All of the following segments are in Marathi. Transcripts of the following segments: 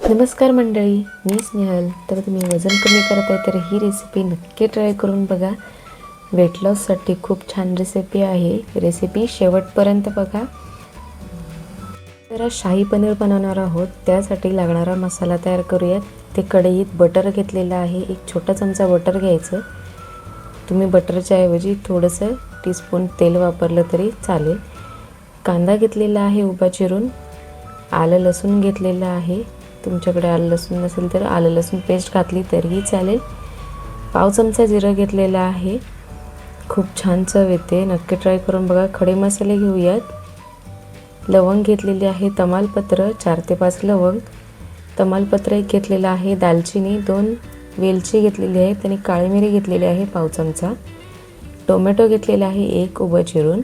नमस्कार मंडळी मी स्नेहल. तर तुम्ही वजन कमी करत आहे तर ही रेसिपी नक्की ट्राय करून बघा. वेट लॉससाठी खूप छान रेसिपी आहे. रेसिपी शेवटपर्यंत बघा. जरा शाही पनीर बनवणार आहोत. त्यासाठी लागणारा मसाला तयार करूयात. ते कढईत बटर घेतलेलं आहे. एक छोटा चमचा बटर घ्यायचं. तुम्ही बटरच्या ऐवजी थोडंसं टीस्पून तेल वापरलं तरी चालेल. कांदा घेतलेला आहे उभा चिरून. आलं लसूण घेतलेलं आहे. तुमच्याकडे आलं लसूण नसेल तर आलं लसूण पेस्ट घातली तरीही चालेल. पाव चमचा जिरं घेतलेलं आहे. खूप छान चव येते. नक्की ट्राय करून बघा. खडे मसाले घेऊयात. लवंग घेतलेली आहे तमालपत्र चार ते पाच लवंग. तमालपत्र एक घेतलेलं आहे दालचिनी दोन वेलची घेतलेली आहे आणि काळी मिरी घेतलेली आहे पाव चमचा. टोमॅटो घेतलेला आहे एक उभं चिरून.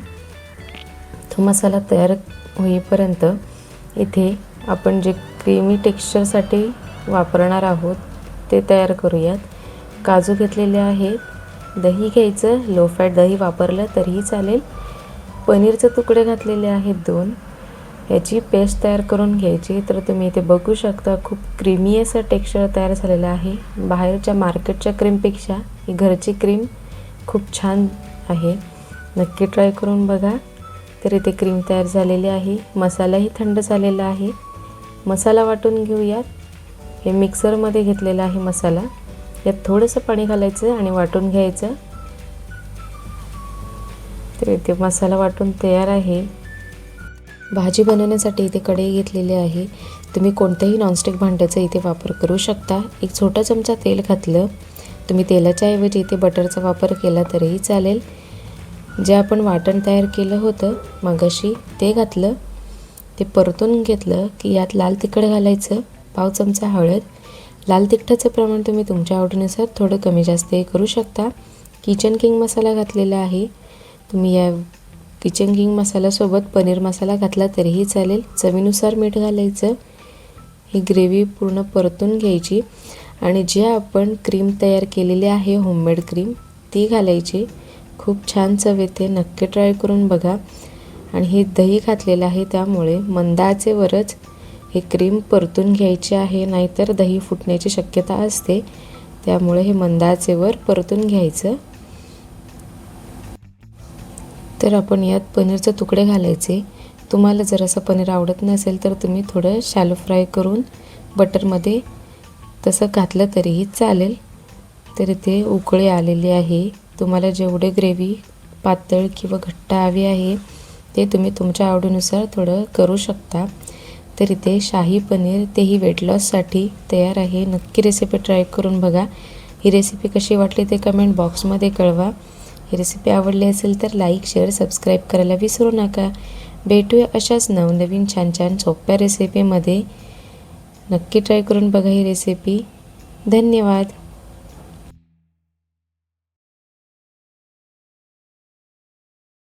तो मसाला तयार होईपर्यंत इथे आपण जे क्रीमी टेक्स्चरसाठी वापरणार आहोत. ते तयार करूयात. काजू घेतलेले आहेत. दही घ्यायचं. लो फॅट दही वापरलं तरीही चालेल. पनीरचे तुकडे घातलेले आहेत दोन. याची पेस्ट तयार करून घ्यायची तर तुम्ही इथे बघू शकता खूप क्रीमी असं टेक्स्चर तयार झालेलं आहे. बाहेरच्या मार्केटच्या क्रीमपेक्षा ही घरची क्रीम खूप छान आहे. नक्की ट्राय करून बघा. तर इथे क्रीम तयार झालेली आहे. मसालाही थंड झालेला आहे. मसाला वाटून घेऊयात. हे मिक्सरमध्ये घेतलेला आहे मसाला. यात थोडंसं पाणी घालायचं आणि वाटून घ्यायचं. तर इथे मसाला वाटून तयार आहे. भाजी बनवण्यासाठी इथे कढई घेतलेली आहे. तुम्ही कोणत्याही नॉनस्टिक भांड्याचा इथे वापर करू शकता. एक छोटा चमचा तेल घातलं. तुम्ही तेलाच्या ऐवजी इथे बटरचा वापर केला तरीही चालेल. जे आपण वाटण तयार केलं होतं मगाशी ते घातलं. ते परतून घेतलं की यात लाल तिखट घालायचं पाव चमचा हळद. लाल तिखटाचं प्रमाण तुम्ही तुमच्या आवडीनुसार थोडं कमी जास्त करू शकता. किचन किंग मसाला घातलेला आहे. तुम्ही या किचन किंग मसाल्यासोबत पनीर मसाला घातला तरीही चालेल. चवीनुसार मीठ घालायचं. ही ग्रेव्ही पूर्ण परतून घ्यायची. आणि जे आपण क्रीम तयार केलेली आहे होममेड क्रीम ती घालायची. खूप छान चव येते. नक्की ट्राय करून बघा. आणि हे दही घातलेलं आहे त्यामुळे मंदाचेवरच हे क्रीम परतून घ्यायची आहे. नाहीतर दही फुटण्याची शक्यता असते. त्यामुळे हे मंदाचेवर परतून घ्यायचं. तर आपण यात पनीरचे तुकडे घालायचे. तुम्हाला जर असं पनीर आवडत नसेल तर तुम्ही थोडं शॅलो फ्राय करून बटरमध्ये तसं घातलं तरीही चालेल. तर इथे उकळी आलेली आहे. तुम्हाला जेवढे ग्रेव्ही पातळ किंवा घट्ट हवी आहे ते तुम्ही तुमच्या आवडीनुसार थोडं करू शकता. तर इथे शाही पनीर तेही वेट लॉससाठी तयार आहे. नक्की रेसिपी ट्राय करून बघा. ही रेसिपी कशी वाटली ते कमेंट बॉक्समध्ये कळवा. ही रेसिपी आवडली असेल तर लाईक शेअर सबस्क्राईब करायला विसरू नका. भेटूया अशाच नवनवीन छान छान सोप्या रेसिपीमध्ये नक्की ट्राय करून बघा ही रेसिपी धन्यवाद.